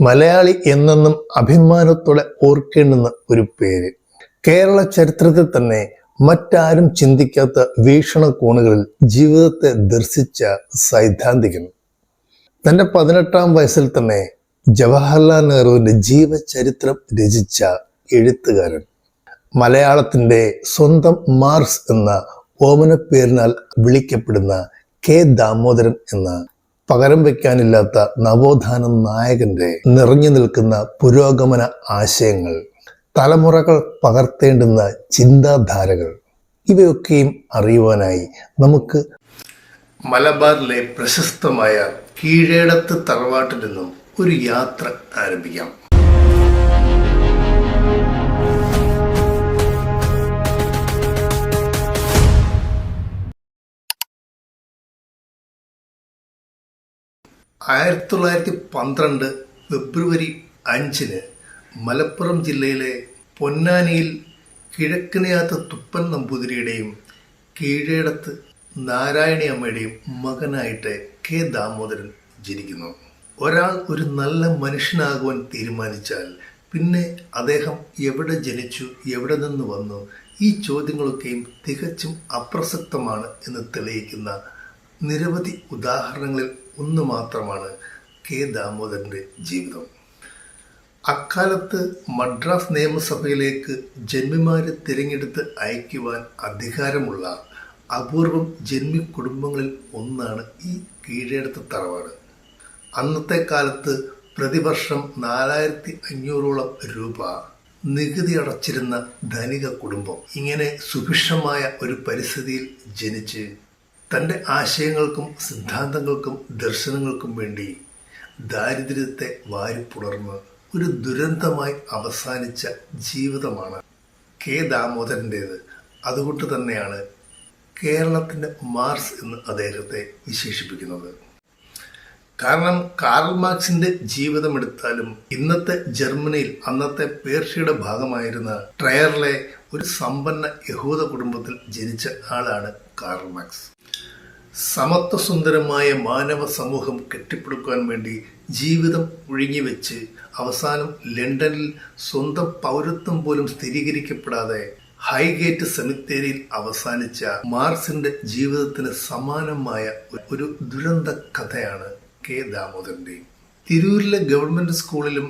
മലയാളി എന്നെന്നും അഭിമാനത്തോടെ ഓർക്കേണ്ടുന്ന ഒരു പേര്. കേരള ചരിത്രത്തിൽ തന്നെ മറ്റാരും ചിന്തിക്കാത്ത വീക്ഷണകോണുകളിൽ ജീവിതത്തെ ദർശിച്ച സൈദ്ധാന്തികൻ. തന്റെ പതിനെട്ടാം വയസ്സിൽ തന്നെ ജവഹർലാൽ നെഹ്റുവിന്റെ ജീവചരിത്രം രചിച്ച എഴുത്തുകാരൻ. മലയാളത്തിന്റെ സ്വന്തം മാർസ് എന്ന ഓമനപ്പേരിനാൽ വിളിക്കപ്പെടുന്ന കെ ദാമോദരൻ എന്ന പകരം വയ്ക്കാനില്ലാത്ത നവോത്ഥാന നായകന്റെ നിറഞ്ഞു നിൽക്കുന്ന പുരോഗമന ആശയങ്ങൾ തലമുറകൾ പകർത്തേണ്ടുന്ന ചിന്താധാരകൾ ഇവയൊക്കെയും അറിയുവാനായി നമുക്ക് മലബാറിലെ പ്രശസ്തമായ കീഴേടത്ത് തറവാട്ടിൽ നിന്നും ഒരു യാത്ര ആരംഭിക്കാം. ആയിരത്തി തൊള്ളായിരത്തി പന്ത്രണ്ട് ഫെബ്രുവരി അഞ്ചിന് മലപ്പുറം ജില്ലയിലെ പൊന്നാനിയിൽ കിഴക്കിനെയാത്ത തുപ്പൻ നമ്പൂതിരിയുടെയും കീഴേടത്ത് നാരായണിയമ്മയുടെയും മകനായിട്ട് കെ ദാമോദരൻ ജനിക്കുന്നു. ഒരാൾ ഒരു നല്ല മനുഷ്യനാകുവാൻ തീരുമാനിച്ചാൽ പിന്നെ അദ്ദേഹം എവിടെ ജനിച്ചു എവിടെ നിന്ന് വന്നു ഈ ചോദ്യങ്ങളൊക്കെയും തികച്ചും അപ്രസക്തമാണ് എന്ന് തെളിയിക്കുന്ന നിരവധി ഉദാഹരണങ്ങളിൽ ഒന്ന് മാത്രമാണ് കെ ദാമോദരന്റെ ജീവിതം. അക്കാലത്ത് മദ്രാസ് നിയമസഭയിലേക്ക് ജന്മിമാരെ തിരഞ്ഞെടുത്ത് അയക്കുവാൻ അധികാരമുള്ള അപൂർവം ജന്മി കുടുംബങ്ങളിൽ ഒന്നാണ് ഈ കീഴടത്ത് തറവാട്. അന്നത്തെ കാലത്ത് പ്രതിവർഷം നാലായിരത്തി അഞ്ഞൂറോളം രൂപ നികുതി അടച്ചിരുന്ന ധനിക കുടുംബം ഇങ്ങനെ സുഭിക്ഷമായ ഒരു പരിസ്ഥിതിയിൽ ജനിച്ച് തന്റെ ആശയങ്ങൾക്കും സിദ്ധാന്തങ്ങൾക്കും ദർശനങ്ങൾക്കും വേണ്ടി ദാരിദ്ര്യത്തെ വാരിപ്പുണർന്ന് ഒരു ദുരന്തമായി അവസാനിച്ച ജീവിതമാണ് കെ ദാമോദരന്റേത് അതുകൊണ്ട് തന്നെയാണ് കേരളത്തിന്റെ മാർസ് എന്ന് അദ്ദേഹത്തെ വിശേഷിപ്പിക്കുന്നത്. കാരണം കാർൽ മാർക്സിന്റെ ജീവിതം എടുത്താലും ഇന്നത്തെ ജർമ്മനിയിൽ അന്നത്തെ പേർഷ്യയുടെ ഭാഗമായിരുന്ന ട്രയറിലെ ഒരു സമ്പന്ന യഹൂദ കുടുംബത്തിൽ ജനിച്ച ആളാണ് കാർൽ മാർക്സ് സമത്വസുന്ദരമായ മാനവ സമൂഹം കെട്ടിപ്പടുക്കാൻ വേണ്ടി ജീവിതം ഒഴുങ്ങിവെച്ച് അവസാനം ലണ്ടനിൽ സ്വന്തം പൗരത്വം പോലും സ്ഥിരീകരിക്കപ്പെടാതെ ഹൈഗേറ്റ് സെമിത്തേരിയിൽ അവസാനിച്ച മാർസിന്റെ ജീവിതത്തിന് സമാനമായ ഒരു ദുരന്ത കഥയാണ് കെ ദാമോദരന്റെയും തിരൂരിലെ ഗവൺമെന്റ് സ്കൂളിലും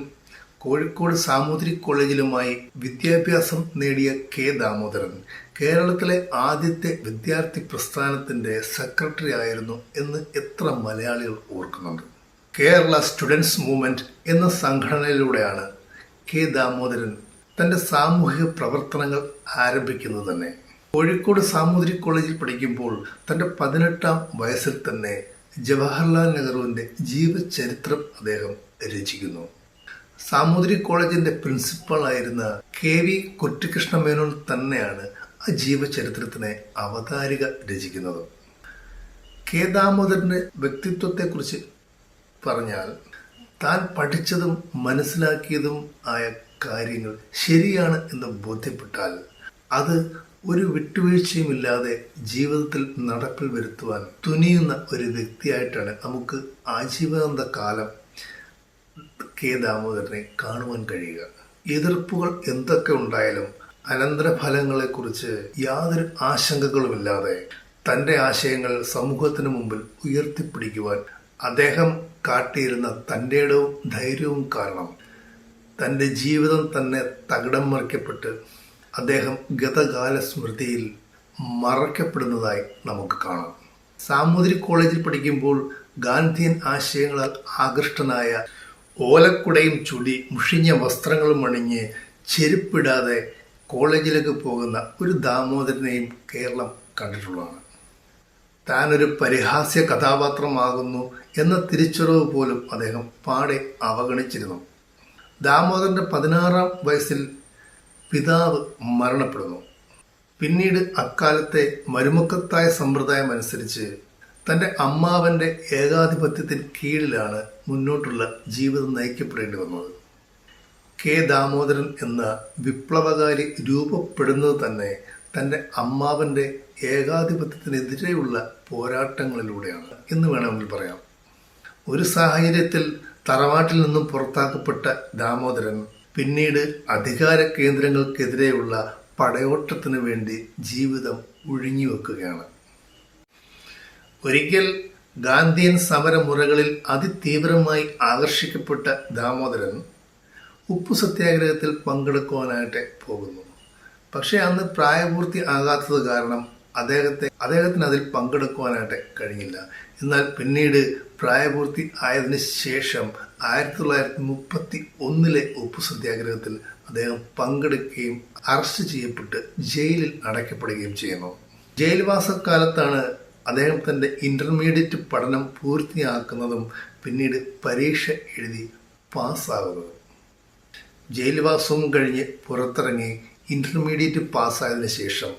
കോഴിക്കോട് സാമൂതിരി കോളേജിലുമായി വിദ്യാഭ്യാസം നേടിയ കെ ദാമോദരൻ കേരളത്തിലെ ആദ്യത്തെ വിദ്യാർത്ഥി പ്രസ്ഥാനത്തിന്റെ സെക്രട്ടറി ആയിരുന്നു എന്ന് എത്ര മലയാളികൾ ഓർക്കുന്നുണ്ട്. കേരള സ്റ്റുഡൻസ് മൂവ്മെന്റ് എന്ന സംഘടനയിലൂടെയാണ് കെ ദാമോദരൻ തന്റെ സാമൂഹിക പ്രവർത്തനങ്ങൾ ആരംഭിക്കുന്നത് തന്നെ. കോഴിക്കോട് സാമൂതിരി കോളേജിൽ പഠിക്കുമ്പോൾ തന്റെ പതിനെട്ടാം വയസ്സിൽ തന്നെ ജവഹർലാൽ നെഹ്റുവിന്റെ ജീവചരിത്രം അദ്ദേഹം രചിക്കുന്നു. സാമൂതിരി കോളേജിന്റെ പ്രിൻസിപ്പൽ ആയിരുന്ന കെ വി കുട്ടിക്കൃഷ്ണ മേനോൻ തന്നെയാണ് ആ ജീവചരിത്രത്തിനെ അവതാരിക രചിക്കുന്നത്. കെ ദാമോദരന്റെ വ്യക്തിത്വത്തെക്കുറിച്ച് പറഞ്ഞാൽ താൻ പഠിച്ചതും മനസ്സിലാക്കിയതും ആയ കാര്യങ്ങൾ ശരിയാണ് എന്ന് ബോധ്യപ്പെട്ടാൽ അത് ഒരു വിട്ടുവീഴ്ചയുമില്ലാതെ ജീവിതത്തിൽ നടപ്പിൽ വരുത്തുവാൻ തുനിയുന്ന ഒരു വ്യക്തിയായിട്ടാണ് നമുക്ക് ആജീവനാന്ത കാലം കെ ദാമോദരനെ കാണുവാൻ കഴിയുക. എതിർപ്പുകൾ എന്തൊക്കെ ഉണ്ടായാലും അനന്തരഫലങ്ങളെക്കുറിച്ച് യാതൊരു ആശങ്കകളുമില്ലാതെ തന്റെ ആശയങ്ങൾ സമൂഹത്തിന് മുമ്പിൽ ഉയർത്തിപ്പിടിക്കുവാൻ അദ്ദേഹം കാട്ടിയിരുന്ന തന്റെ ഇടവും ധൈര്യവും കാരണം തന്റെ ജീവിതം തന്നെ തകിടം മറിക്കപ്പെട്ട് അദ്ദേഹം ഗതകാല സ്മൃതിയിൽ മറക്കപ്പെടുന്നതായി നമുക്ക് കാണാം. സാമൂതിരി കോളേജിൽ പഠിക്കുമ്പോൾ ഗാന്ധിയൻ ആശയങ്ങളാൽ ആകൃഷ്ടനായ ഓലക്കുടയും ചുടി മുഷിഞ്ഞ വസ്ത്രങ്ങളും അണിഞ്ഞ് ചെരുപ്പിടാതെ കോളേജിലേക്ക് പോകുന്ന ഒരു ദാമോദരനെയും കേരളം കണ്ടിട്ടുള്ളതാണ്. താനൊരു പരിഹാസ്യ കഥാപാത്രമാകുന്നു എന്ന തിരിച്ചറിവ് പോലും അദ്ദേഹം പാടെ അവഗണിച്ചിരുന്നു. ദാമോദരന്റെ പതിനാറാം വയസ്സിൽ പിതാവ് മരണപ്പെടുന്നു. പിന്നീട് അക്കാലത്തെ മരുമക്കത്തായ സമ്പ്രദായം അനുസരിച്ച് തന്റെ അമ്മാവന്റെ ഏകാധിപത്യത്തിന് കീഴിലാണ് മുന്നോട്ടുള്ള ജീവിതം നയിക്കപ്പെടേണ്ടി വന്നത്. കെ ദാമോദരൻ എന്ന വിപ്ലവകാരി രൂപപ്പെടുന്നത് തന്നെ തന്റെ അമ്മാവന്റെ ഏകാധിപത്യത്തിനെതിരെയുള്ള പോരാട്ടങ്ങളിലൂടെയാണ് എന്ന് വേണമെങ്കിൽ പറയാം. ഒരു സാഹചര്യത്തിൽ തറവാട്ടിൽ നിന്നും പുറത്താക്കപ്പെട്ട ദാമോദരൻ പിന്നീട് അധികാര കേന്ദ്രങ്ങൾക്കെതിരെയുള്ള പടയോട്ടത്തിന് വേണ്ടി ജീവിതം ഒഴിഞ്ഞുവെക്കുകയാണ് ഒരിക്കൽ ഗാന്ധിയൻ സമരമുറകളിൽ അതിതീവ്രമായി ആകർഷിക്കപ്പെട്ട ദാമോദരൻ ഉപ്പു സത്യാഗ്രഹത്തിൽ പങ്കെടുക്കുവാനായിട്ട് പോകുന്നു. പക്ഷേ അന്ന് പ്രായപൂർത്തി ആകാത്തത് കാരണം അദ്ദേഹത്തെ അദ്ദേഹത്തിന് അതിൽ പങ്കെടുക്കുവാനായിട്ട് കഴിഞ്ഞില്ല. എന്നാൽ പിന്നീട് പ്രായപൂർത്തി ആയതിനു ശേഷം ആയിരത്തി തൊള്ളായിരത്തി മുപ്പത്തി ഒന്നിലെ ഉപ്പു സത്യാഗ്രഹത്തിൽ അദ്ദേഹം പങ്കെടുക്കുകയും അറസ്റ്റ് ചെയ്യപ്പെട്ട് ജയിലിൽ അടയ്ക്കപ്പെടുകയും ചെയ്യുന്നു. ജയിൽവാസക്കാലത്താണ് അദ്ദേഹം തന്റെ ഇന്റർമീഡിയറ്റ് പഠനം പൂർത്തിയാക്കുന്നതും പിന്നീട് പരീക്ഷ എഴുതി പാസ്സാകുന്നതും. ജയിൽവാസവും കഴിഞ്ഞ് പുറത്തിറങ്ങി ഇന്റർമീഡിയറ്റ് പാസ്സായതിനു ശേഷം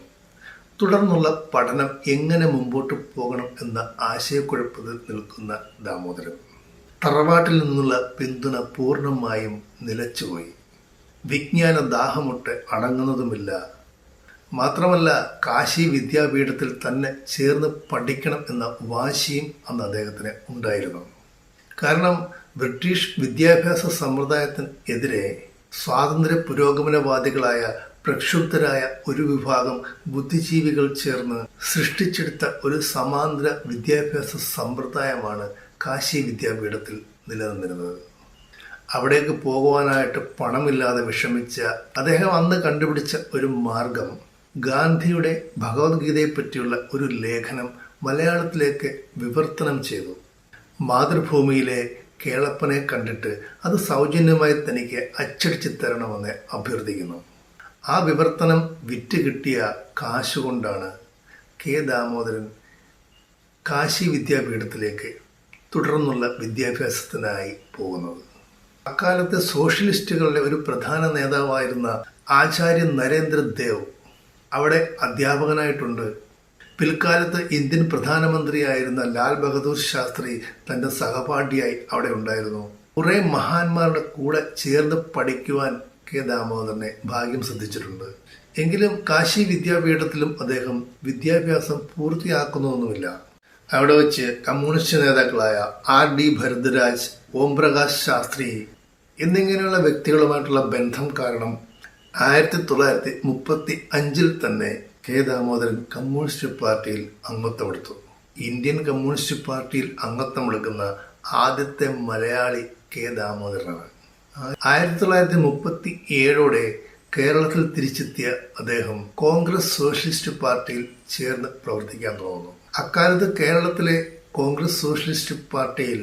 തുടർന്നുള്ള പഠനം എങ്ങനെ മുമ്പോട്ട് പോകണം എന്ന ആശയക്കുഴപ്പത്തിൽ നിൽക്കുന്ന ദാമോദരൻ. തറവാട്ടിൽ നിന്നുള്ള പിന്തുണ പൂർണമായും നിലച്ചുപോയി. വിജ്ഞാന ദാഹമൊട്ട് അടങ്ങുന്നതുമില്ല. മാത്രമല്ല കാശി വിദ്യാപീഠത്തിൽ തന്നെ ചേർന്ന് പഠിക്കണം എന്ന വാശിയും അന്ന് അദ്ദേഹത്തിന് ഉണ്ടായിരുന്നു. കാരണം ബ്രിട്ടീഷ് വിദ്യാഭ്യാസ സമ്പ്രദായത്തിന് എതിരെ സ്വാതന്ത്ര്യ പുരോഗമനവാദികളായ പ്രക്ഷുബ്ധരായ ഒരു വിഭാഗം ബുദ്ധിജീവികൾ ചേർന്ന് സൃഷ്ടിച്ചെടുത്ത ഒരു സമാന്തര വിദ്യാഭ്യാസ സമ്പ്രദായമാണ് കാശി വിദ്യാപീഠത്തിൽ നിലനിന്നിരുന്നത്. അവിടേക്ക് പോകുവാനായിട്ട് പണമില്ലാതെ വിഷമിച്ച അദ്ദേഹം അന്ന് കണ്ടുപിടിച്ച ഒരു മാർഗം ഗാന്ധിയുടെ ഭഗവത്ഗീതയെപ്പറ്റിയുള്ള ഒരു ലേഖനം മലയാളത്തിലേക്ക് വിവർത്തനം ചെയ്തു. മാതൃഭൂമിയിലെ കേളപ്പനെ കണ്ടിട്ട് അത് സൗജന്യമായി തനിക്ക് അച്ചടിച്ച് തരണമെന്ന് അഭ്യർത്ഥിക്കുന്നു. ആ വിവർത്തനം വിറ്റ് കിട്ടിയ കാശുകൊണ്ടാണ് കെ ദാമോദരൻ കാശി വിദ്യാപീഠത്തിലേക്ക് തുടർന്നുള്ള വിദ്യാഭ്യാസത്തിനായി പോകുന്നത്. അക്കാലത്തെ സോഷ്യലിസ്റ്റുകളുടെ ഒരു പ്രധാന നേതാവായിരുന്ന ആചാര്യ നരേന്ദ്രദേവ് അവിടെ അധ്യാപകനായിട്ടുണ്ട്. പിൽക്കാലത്ത് ഇന്ത്യൻ പ്രധാനമന്ത്രിയായിരുന്ന ലാൽ ബഹദൂർ ശാസ്ത്രി തന്റെ സഹപാഠിയായി അവിടെ ഉണ്ടായിരുന്നു. കുറെ മഹാന്മാരുടെ കൂടെ ചേർന്ന് പഠിക്കുവാൻ കെ ദാമോദരനെ ഭാഗ്യം സിദ്ധിച്ചിട്ടുണ്ട്. എങ്കിലും കാശി വിദ്യാപീഠത്തിലും അദ്ദേഹം വിദ്യാഭ്യാസം പൂർത്തിയാക്കുന്നൊന്നുമില്ല. അവിടെ വെച്ച് കമ്മ്യൂണിസ്റ്റ് നേതാക്കളായ ആർ ഡി ഭരദ്വാജ് ഓംപ്രകാശ് ശാസ്ത്രി എന്നിങ്ങനെയുള്ള വ്യക്തികളുമായിട്ടുള്ള ബന്ധം കാരണം ആയിരത്തി തൊള്ളായിരത്തി മുപ്പത്തി അഞ്ചിൽ തന്നെ കെ ദാമോദരൻ കമ്മ്യൂണിസ്റ്റ് പാർട്ടിയിൽ അംഗത്വമെടുത്തു ഇന്ത്യൻ കമ്മ്യൂണിസ്റ്റ് പാർട്ടിയിൽ അംഗത്വമെടുക്കുന്ന ആദ്യത്തെ മലയാളി കെ ദാമോദരനാണ്. ആയിരത്തി തൊള്ളായിരത്തി മുപ്പത്തി ഏഴോടെ കേരളത്തിൽ തിരിച്ചെത്തിയ അദ്ദേഹം കോൺഗ്രസ് സോഷ്യലിസ്റ്റ് പാർട്ടിയിൽ ചേർന്ന് പ്രവർത്തിക്കാൻ തുടങ്ങുന്നു. അക്കാലത്ത് കേരളത്തിലെ കോൺഗ്രസ് സോഷ്യലിസ്റ്റ് പാർട്ടിയിൽ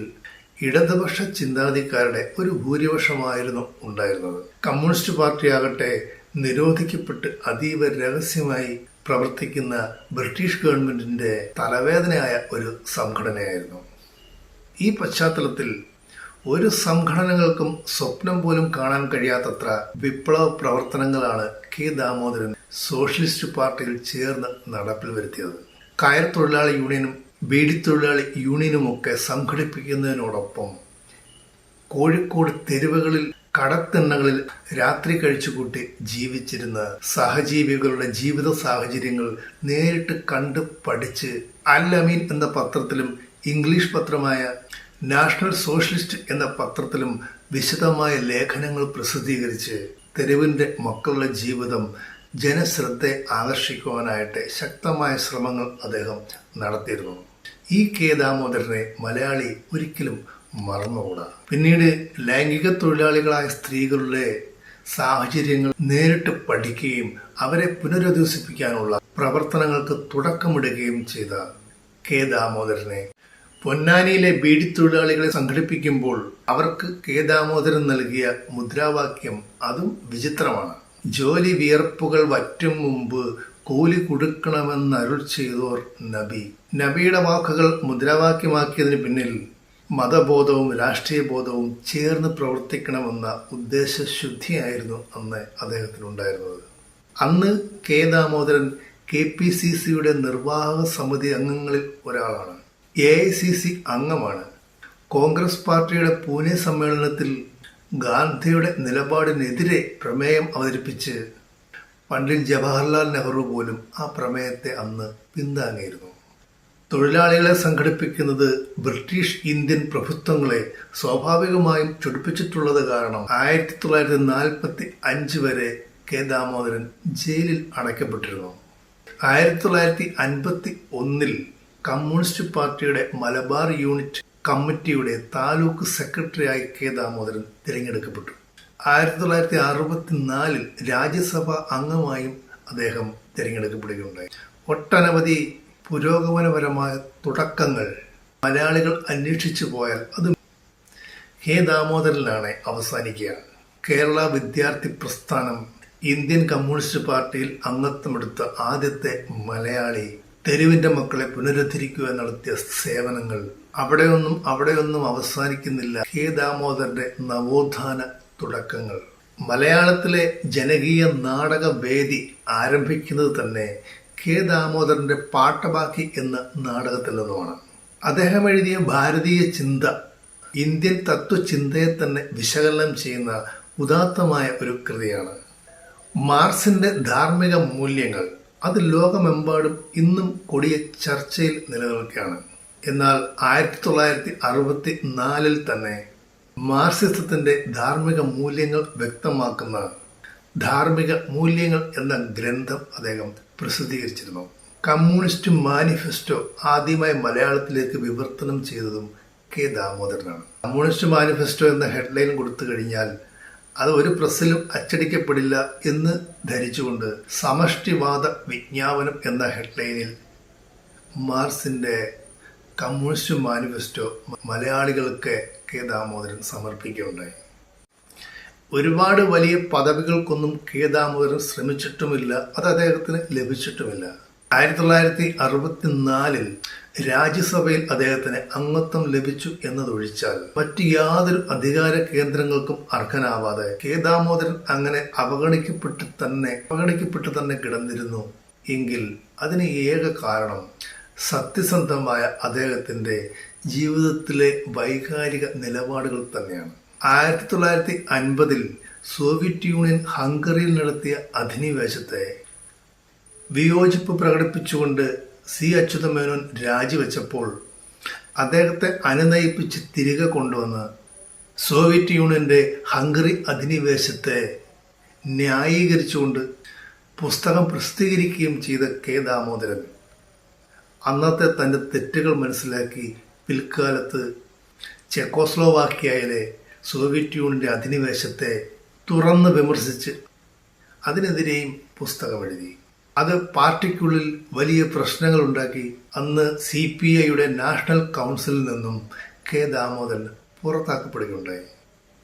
ഇടതുപക്ഷ ചിന്താഗതിക്കാരുടെ ഒരു ഭൂരിപക്ഷമായിരുന്നു ഉണ്ടായിരുന്നത്. കമ്മ്യൂണിസ്റ്റ് പാർട്ടിയാകട്ടെ നിരോധിക്കപ്പെട്ട് അതീവ രഹസ്യമായി പ്രവർത്തിക്കുന്ന ബ്രിട്ടീഷ് ഗവൺമെന്റിന്റെ തലവേദനയായ ഒരു സംഘടനയായിരുന്നു. ഈ പശ്ചാത്തലത്തിൽ ഒരു സംഘടനകൾക്കും സ്വപ്നം പോലും കാണാൻ കഴിയാത്തത്ര വിപ്ലവ പ്രവർത്തനങ്ങളാണ് കെ ദാമോദരൻ സോഷ്യലിസ്റ്റ് പാർട്ടിയിൽ ചേർന്ന് നടപ്പിൽ വരുത്തിയത്. കയർ തൊഴിലാളി യൂണിയനും ബീഡിത്തൊഴിലാളി യൂണിയനുമൊക്കെ സംഘടിപ്പിക്കുന്നതിനോടൊപ്പം കോഴിക്കോട് തെരുവുകളിൽ കടത്തിണ്ണകളിൽ രാത്രി കഴിച്ചുകൂട്ടി ജീവിച്ചിരുന്ന സഹജീവികളുടെ ജീവിത സാഹചര്യങ്ങൾ നേരിട്ട് കണ്ട് പഠിച്ച് അൽ അമീൻ എന്ന പത്രത്തിലും ഇംഗ്ലീഷ് പത്രമായ നാഷണൽ സോഷ്യലിസ്റ്റ് എന്ന പത്രത്തിലും വിശദമായ ലേഖനങ്ങൾ പ്രസിദ്ധീകരിച്ച് തെരുവിന്റെ മക്കളുടെ ജീവിതം ജനശ്രദ്ധയെ ആകർഷിക്കുവാനായിട്ട് ശക്തമായ ശ്രമങ്ങൾ അദ്ദേഹം നടത്തിയിരുന്നു. ഈ കെ ദാമോദരനെ മലയാളി ഒരിക്കലും മറന്നുകൂടാ. പിന്നീട് ലൈംഗിക തൊഴിലാളികളായ സ്ത്രീകളുടെ സാഹചര്യങ്ങൾ നേരിട്ട് പഠിക്കുകയും അവരെ പുനരധിവസിപ്പിക്കാനുള്ള പ്രവർത്തനങ്ങൾക്ക് തുടക്കമിടുകയും ചെയ്ത കെ ദാമോദരനെ പൊന്നാനിയിലെ ബീഡി തൊഴിലാളികളെ സംഘടിപ്പിക്കുമ്പോൾ അവർക്ക് കെ ദാമോദരൻ നൽകിയ മുദ്രാവാക്യം അതും വിചിത്രമാണ്. ജോലി വിയർപ്പുകൾ വറ്റും മുമ്പ് കൂലി കൊടുക്കണമെന്ന് അരുൾ ചെയ്തോർ നബി. നബിയുടെ വാക്കുകൾ മുദ്രാവാക്യമാക്കിയതിന് പിന്നിൽ മതബോധവും രാഷ്ട്രീയ ബോധവും ചേർന്ന് പ്രവർത്തിക്കണമെന്ന ഉദ്ദേശശുദ്ധിയായിരുന്നു അന്ന് അദ്ദേഹത്തിനുണ്ടായിരുന്നത്. അന്ന് K Damodaran K P C സിയുടെ നിർവാഹക സമിതി അംഗങ്ങളിൽ ഒരാളാണ്. എ ഐ സി സി അംഗമാണ്. കോൺഗ്രസ് പാർട്ടിയുടെ പൂനെ സമ്മേളനത്തിൽ ഗാന്ധിയുടെ നിലപാടിനെതിരെ പ്രമേയം അവതരിപ്പിച്ച് പണ്ഡിറ്റ് ജവഹർലാൽ നെഹ്റു പോലും ആ പ്രമേയത്തെ അന്ന് പിന്താങ്ങിയിരുന്നു. തൊഴിലാളികളെ സംഘടിപ്പിക്കുന്നത് ബ്രിട്ടീഷ് ഇന്ത്യൻ പ്രഭുത്വങ്ങളെ സ്വാഭാവികമായും ചൊടിപ്പിച്ചിട്ടുള്ളത് കാരണം ആയിരത്തി തൊള്ളായിരത്തി നാൽപ്പത്തി അഞ്ച് വരെ കെ ദാമോദരൻ ജയിലിൽ അടയ്ക്കപ്പെട്ടിരുന്നു. ആയിരത്തി തൊള്ളായിരത്തി അൻപത്തി ഒന്നിൽ കമ്മ്യൂണിസ്റ്റ് പാർട്ടിയുടെ മലബാർ യൂണിറ്റ് കമ്മിറ്റിയുടെ താലൂക്ക് സെക്രട്ടറിയായി കെ ദാമോദരൻ തിരഞ്ഞെടുക്കപ്പെട്ടു. ആയിരത്തി തൊള്ളായിരത്തി അറുപത്തിനാലിൽ രാജ്യസഭാ അംഗമായും അദ്ദേഹം തിരഞ്ഞെടുക്കപ്പെടുകയുണ്ടായി. ഒട്ടനവധി പുരോഗമനപരമായ തുടക്കങ്ങൾ മലയാളികൾ അന്വേഷിച്ചു പോയാൽ അത് ഹേ ദാമോദരനിലാണ് അവസാനിക്കുക. കേരള വിദ്യാർത്ഥി പ്രസ്ഥാനം ഇന്ത്യൻ കമ്മ്യൂണിസ്റ്റ് പാർട്ടിയിൽ അംഗത്വമെടുത്ത ആദ്യത്തെ മലയാളി. തെരുവിന്റെ മക്കളെ പുനരുദ്ധരിക്കുക നടത്തിയ സേവനങ്ങൾ. അവിടെയൊന്നും അവിടെയൊന്നും അവസാനിക്കുന്നില്ല ഹേ ദാമോദരന്റെ നവോത്ഥാന തുടക്കങ്ങൾ. മലയാളത്തിലെ ജനകീയ നാടകവേദി ആരംഭിക്കുന്നത് തന്നെ കെ ദാമോദരന്റെ പാട്ടബാക്കി എന്ന നാടകത്തിൽ നിന്നുമാണ് അദ്ദേഹം എഴുതിയ ഭാരതീയ ചിന്ത ഇന്ത്യൻ തത്വചിന്തയെ തന്നെ വിശകലനം ചെയ്യുന്ന ഉദാത്തമായ ഒരു കൃതിയാണ്. മാർസിന്റെ ധാർമ്മിക മൂല്യങ്ങൾ അത് ലോകമെമ്പാടും ഇന്നും കൊടിയ ചർച്ചയിൽ നിലനിൽക്കുകയാണ്. എന്നാൽ ആയിരത്തി തൊള്ളായിരത്തി അറുപത്തി നാലിൽ തന്നെ മാർസിസത്തിന്റെ ധാർമ്മിക മൂല്യങ്ങൾ വ്യക്തമാക്കുന്ന ധാർമ്മിക മൂല്യങ്ങൾ എന്ന ഗ്രന്ഥം അദ്ദേഹം പ്രസിദ്ധീകരിച്ചിരുന്നു. കമ്മ്യൂണിസ്റ്റ് മാനിഫെസ്റ്റോ ആദ്യമായി മലയാളത്തിലേക്ക് വിവർത്തനം ചെയ്തതും കെ ദാമോദരനാണ്. കമ്മ്യൂണിസ്റ്റ് മാനിഫെസ്റ്റോ എന്ന ഹെഡ്ലൈൻ കൊടുത്തു കഴിഞ്ഞാൽ അത് ഒരു പ്രസ്സിലും അച്ചടിക്കപ്പെടില്ല എന്ന് ധരിച്ചുകൊണ്ട് സമഷ്ടിവാദ വിജ്ഞാപനം എന്ന ഹെഡ്ലൈനിൽ മാർസിന്റെ കമ്മ്യൂണിസ്റ്റ് മാനിഫെസ്റ്റോ മലയാളികൾക്ക് കെ ദാമോദരൻ സമർപ്പിക്കുകയുണ്ടായി. ഒരുപാട് വലിയ പദവികൾക്കൊന്നും കെ ശ്രമിച്ചിട്ടുമില്ല അത് അദ്ദേഹത്തിന് ലഭിച്ചിട്ടുമില്ല. ആയിരത്തി തൊള്ളായിരത്തി അറുപത്തിനാലിൽ രാജ്യസഭയിൽ അദ്ദേഹത്തിന് അംഗത്വം ലഭിച്ചു എന്നതൊഴിച്ചാൽ മറ്റു യാതൊരു അധികാര കേന്ദ്രങ്ങൾക്കും അർഹനാവാതെ കെ ദാമോദരൻ അങ്ങനെ അവഗണിക്കപ്പെട്ട് തന്നെ അവഗണിക്കപ്പെട്ട് തന്നെ കിടന്നിരുന്നു. എങ്കിൽ അതിന് ഏക കാരണം സത്യസന്ധമായ അദ്ദേഹത്തിന്റെ ജീവിതത്തിലെ വൈകാരിക നിലപാടുകൾ തന്നെയാണ്. ആയിരത്തി തൊള്ളായിരത്തി അൻപതിൽ സോവിയറ്റ് യൂണിയൻ ഹംഗറിയിൽ നടത്തിയ അധിനിവേശത്തെ വിയോജിപ്പ് പ്രകടിപ്പിച്ചുകൊണ്ട് സി അച്യുതമേനോൻ രാജിവെച്ചപ്പോൾ അദ്ദേഹത്തെ അനുനയിപ്പിച്ച് തിരികെ കൊണ്ടുവന്ന് സോവിയറ്റ് യൂണിയന്റെ ഹംഗറി അധിനിവേശത്തെ ന്യായീകരിച്ചുകൊണ്ട് പുസ്തകം പ്രസിദ്ധീകരിക്കുകയും ചെയ്ത കെ ദാമോദരൻ അന്നത്തെ തന്റെ തെറ്റുകൾ മനസ്സിലാക്കി പിൽക്കാലത്ത് ചെക്കോസ്ലോവാക്യയിലെ സോവിയറ്റ് യൂണിയന്റെ അധിനിവേശത്തെ തുറന്ന് വിമർശിച്ച് അതിനെതിരെയും പുസ്തകം എഴുതി. അത് പാർട്ടിക്കുള്ളിൽ വലിയ പ്രശ്നങ്ങൾ ഉണ്ടാക്കി അന്ന് സി പി ഐയുടെ നാഷണൽ കൗൺസിലിൽ നിന്നും കെ ദാമോദരൻ പുറത്താക്കപ്പെടുകയുണ്ടായി.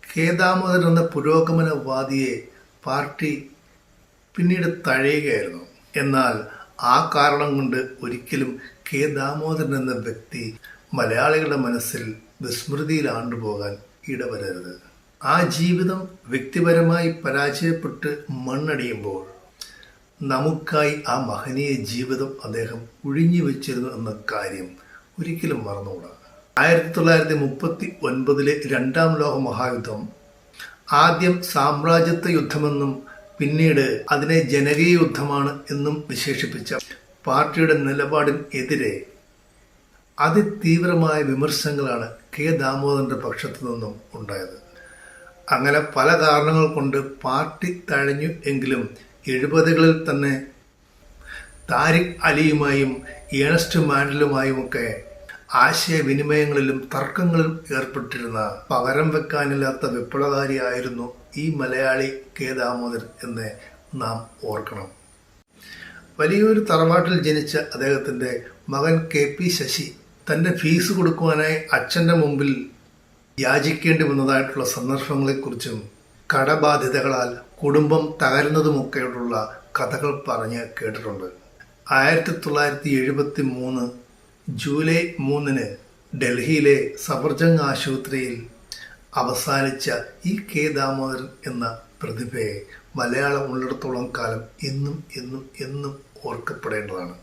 കെ ദാമോദരൻ എന്ന പുരോഗമനവാദിയെ പാർട്ടി പിന്നീട് തഴയുകയായിരുന്നു. എന്നാൽ ആ കാരണം കൊണ്ട് ഒരിക്കലും കെ ദാമോദരൻ എന്ന വ്യക്തി മലയാളികളുടെ മനസ്സിൽ വിസ്മൃതിയിൽ ആണ്ടുപോകാൻ ഇടവരരുത്. ആ ജീവിതം വ്യക്തിപരമായി പരാജയപ്പെട്ട് മണ്ണടിയുമ്പോൾ നമുക്കായി ആ മഹനീയ ജീവിതം അദ്ദേഹം ഒഴിഞ്ഞു വെച്ചിരുന്നു എന്ന കാര്യം ഒരിക്കലും മറന്നുകൂടാ. ആയിരത്തി തൊള്ളായിരത്തി മുപ്പത്തി ഒൻപതിലെ രണ്ടാം ലോക മഹായുദ്ധം ആദ്യം സാമ്രാജ്യത്വ യുദ്ധമെന്നും പിന്നീട് അതിനെ ജനകീയ യുദ്ധമാണ് എന്നും വിശേഷിപ്പിച്ച പാർട്ടിയുടെ നിലപാടിനെതിരെ അതിതീവ്രമായ വിമർശനങ്ങളാണ് കെ ദാമോദരന്റെ പക്ഷത്തു നിന്നും ഉണ്ടായത്. അങ്ങനെ പല കാരണങ്ങൾ കൊണ്ട് പാർട്ടി തഴഞ്ഞു എങ്കിലും എഴുപതുകളിൽ തന്നെ താരിഖ് അലിയുമായും ഏണസ്റ്റ് മാൻഡലുമായും ഒക്കെ ആശയവിനിമയങ്ങളിലും തർക്കങ്ങളിലും ഏർപ്പെട്ടിരുന്ന പകരം വെക്കാനില്ലാത്ത വിപ്ലവകാരിയായിരുന്നു ഈ മലയാളി കെ ദാമോദരൻ എന്ന് നാം ഓർക്കണം. വലിയൊരു തറവാട്ടിൽ ജനിച്ച അദ്ദേഹത്തിന്റെ മകൻ കെ പി ശശി തന്റെ ഫീസ് കൊടുക്കുവാനായി അച്ഛന്റെ മുമ്പിൽ യാചിക്കേണ്ടി വന്നതായിട്ടുള്ള സന്ദർഭങ്ങളെക്കുറിച്ചും കടബാധ്യതകളാൽ കുടുംബം തകരുന്നതുമൊക്കെയുള്ള കഥകൾ പറഞ്ഞ് കേട്ടിട്ടുണ്ട്. ആയിരത്തി തൊള്ളായിരത്തി എഴുപത്തി മൂന്ന് ജൂലൈ മൂന്നിന് ഡൽഹിയിലെ സഫർജംഗ് ആശുപത്രിയിൽ അവസാനിച്ച ഇ കെ ദാമോദരൻ എന്ന പ്രതിഭയെ മലയാളം ഉള്ളിടത്തോളം കാലം എന്നും എന്നും എന്നും ഓർക്കപ്പെടേണ്ടതാണ്.